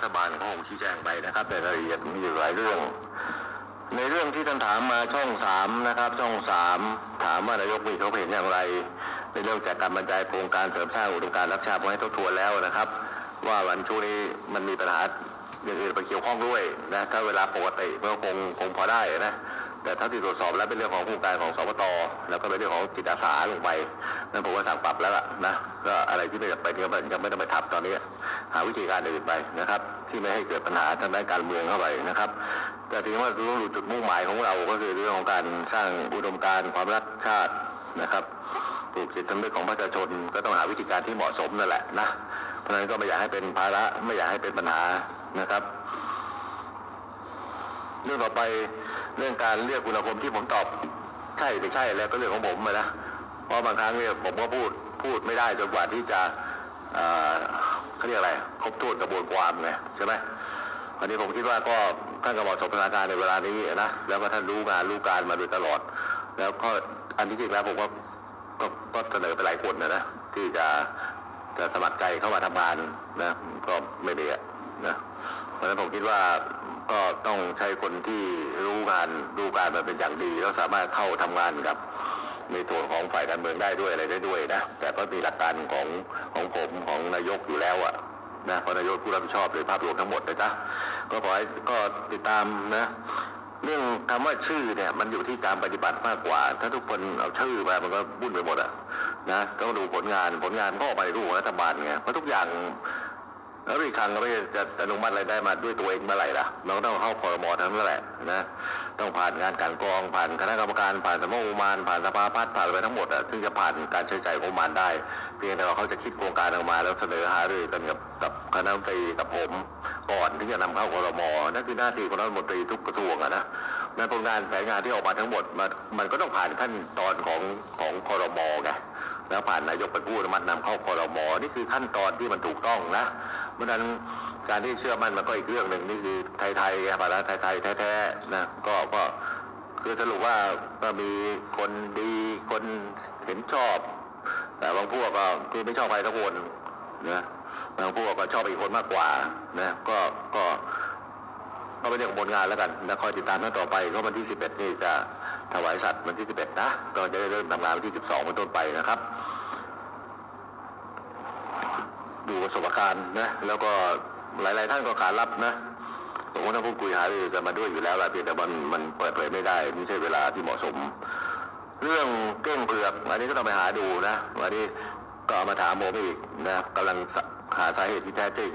รัฐบาลเขาคงชี้แจงไปนะครับในรายละเอียดมีอยู่หลายเรื่อง ในเรื่องที่ท่านถามมาช่องสามนะครับช่องสามถามว่านายกมีเขามเห็นอย่างไร ในเรื่องจากการบรรยายโครงการเสริมสร้างอุดมการรักชาติไว้ให้ทบทวนแล้วนะครับ ว่าวันช่วงนี้มันมีปัญหาอย่างอื่นไปเกี่ยวข้องด้วยนะถ้าเวลาปกติมันก็คงคงพอได้นะ แต่ถ้าที่ตรวจสอบแล้วเป็นเรื่องของโครงการของสปตแล้วก็เป็นเรื่องของจิตอาสาลงไปนั่นผมว่าสั่งปรับแล้วล่ะนะก็อะไรที่ไม่จำเป็นก็ยังไม่ต้องไปทับตอนนี้ หาวิธีการอื่นไปนะครับ ที่ไม่ให้เกิดปัญหาทางด้านการเมืองเข้าไปนะครับ แต่ถึงว่ารู้จุดมุ่งหมายของเราก็คือเรื่องของการสร้างอุดมการณ์ความรักชาตินะครับปลูกจิตสำนึกของประชาชนก็ต้องหาวิธีการที่เหมาะสมนั่นแหละนะเพราะฉะนั้นก็ไม่อยากให้เป็นภาระไม่อยากให้เป็นปัญหานะครับ เรื่องต่อไปเรื่องการเรียกคุณคมที่ผมตอบใช่ไม่ใช่แล้วก็เรื่องของผมนะเพราะบางครั้งเนี่ยผมก็พูดพูดไม่ได้จนกว่าที่จะเขาเรียกอะไรครบถ้วนกระบวนความไงใช่ไหมอันนี้ผมคิดว่าก็ท่านก็เหมาะสมสถานการณ์ในเวลานี้นะแล้วก็ท่านรู้งานรู้การมาโดยตลอด แล้วก็อันที่จริงแล้วผมก็ก็ก็เสนอไปหลายคนนะนะที่จะจะสมัครใจเข้ามาทำงานนะก็ไม่ได้นะ เพราะฉะนั้นผมคิดว่าก็ต้องใช้คนที่รู้งานรู้การมาเป็นอย่างดีแล้วสามารถเข้าทำงานกับในส่วนของฝ่ายการเมืองได้ด้วยอะไรได้ด้วยนะแต่ก็มีหลักการของของผมของนายกอยู่แล้วอะนะเพราะนายกผู้รับผิดชอบโดยภาพรวมทั้งหมดเลยนะก็ขอให้ก็ติดตามนะเรื่องคำว่าชื่อเนี่ยมันอยู่ที่การปฏิบัติมากกว่า ถ้าทุกคนเอาชื่อมามันก็วุ่นไปหมดอะนะต้องดูผลงานผลงานก็ออกมาในรูปของรัฐบาลไงเพราะทุกอย่าง แล้วอีกครั้งก็ไม่จะอนุมัติอะไรได้มาด้วยตัวเองเมื่อไหร่ล่ะเราก็ต้องเข้าคอรมอทั้งนั้นแหละนะต้องผ่านงานกลันกรองผ่านคณะกรรมการผ่านสำนักงมาณผ่านสภาพัฒน์ผ่านไรทั้งหมดอะถึงจะผ่านการใช้จ่ายงบมาณได้ เพียงแต่ว่าเขาจะคิดโครงการออกมาแล้วเสนอหารือกันกับกับคณะรัฐมนตรีกับผมก่อนที่จะนำเข้าคอรมอนั่นคือหน้าที่ของรัฐมนตรีทุกกระทรวงอะนะในผลงกานแผนงานที่ออกมาทั้งหมดมันมันก็ต้องผ่านขั้นตอนของของคอรมอไง แล้วผ่านนายกเป็นผู้อนุมัตินำเข้าคอรมอนี่คือขั้นตอนที่มันถูกต้องนะ เพราะฉะนั้นการที่เชื่อมั่นมันก็อีกเรื่องหนึ่งนี่คือไทยๆภาษาไทยๆแท้ๆนะก็ก็คือสรุปว่าก็มีคนดีคนเห็นชอบ แต่บางพวกก็คือไม่ชอบใครทั้งคนนะบางพวกก็ชอบอีกคนมากกว่านะก็ก็ ก็เป็นเรื่องของผลงานแล้วกันนะคอยติดตามกันต่อไปก็วันที่ 11 นี่จะถวายสัตว์วันที่ 11 นะ ก็จะเริ่มทำงานวันที่ 12เป็นต้นไปนะครับ ดูประสบการณ์นะแล้วก็หลาย ๆ ท่านก็ขารับนะผมก็ต้องพูดคุยหารือกันมาด้วยอยู่แล้วแหละเพียงแต่มันมันเปิดเผยไม่ได้ไม่ใช่เวลาที่เหมาะสม เรื่องเก้งเผือกอันนี้ก็ต้องไปหาดูนะวันนี้ก็เอามาถามผมอีกนะกำลังหาสาเหตุที่แท้จริง